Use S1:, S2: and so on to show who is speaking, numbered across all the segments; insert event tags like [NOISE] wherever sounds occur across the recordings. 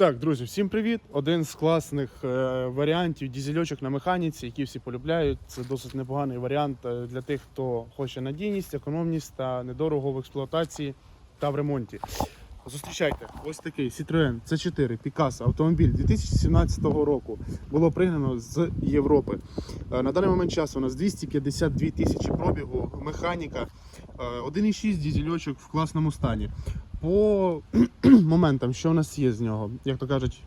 S1: Так, друзі, всім привіт! Один з класних е, варіантів дізельочок на механіці, які всі полюбляють. Це досить непоганий варіант е, для тих, хто хоче надійність, економність та недорого в експлуатації та в ремонті. Зустрічайте, ось такий Citroen C4 Picasso автомобіль 2017 року. Було пригнано з Європи. Е, На даний момент часу у нас 252 тисячі пробігу, механіка, е, 1,6 дізельочок в класному стані. По [CLEARS THROAT] моментам, що у нас є з нього, як то кажуть,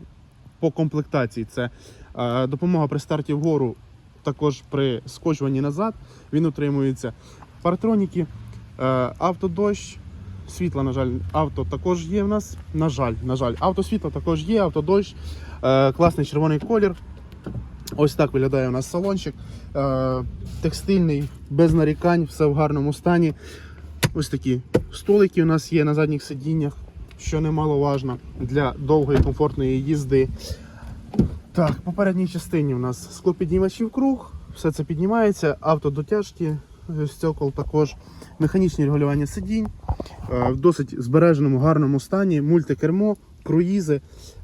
S1: по комплектації, це е, допомога при старті вгору, також при скочуванні назад. Він утримується. Партроніки, е, автодощ, світла, на жаль, авто також є в нас. На жаль, на жаль, автосвітло також є, автодощ, е, класний червоний колір. Ось так виглядає у нас салончик. Текстильний, без нарікань, все в гарному стані. Ось такі столики у нас є на задніх сидіннях, що немаловажно для довгої комфортної їзди. Так, в попередній частині у нас склопіднімачів круг, все це піднімається, автодотяжки, стекол також, механічні регулювання сидінь, е, в досить збереженому, гарному стані, мультикермо, круїзи.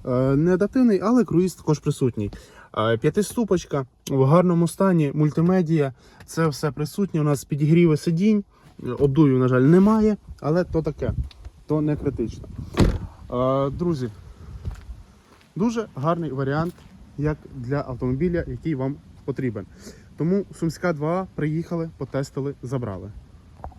S1: Е, Не адаптивний, але круїз також присутній. Е, П'ятиступочка в гарному стані, мультимедія, це все присутнє. У нас підігріви сидінь. Обдую, на жаль, немає, але то таке, то не критично. Е, Друзі, дуже гарний варіант, як для автомобіля, який вам потрібен. Тому Сумська 2 приїхали, потестили, забрали.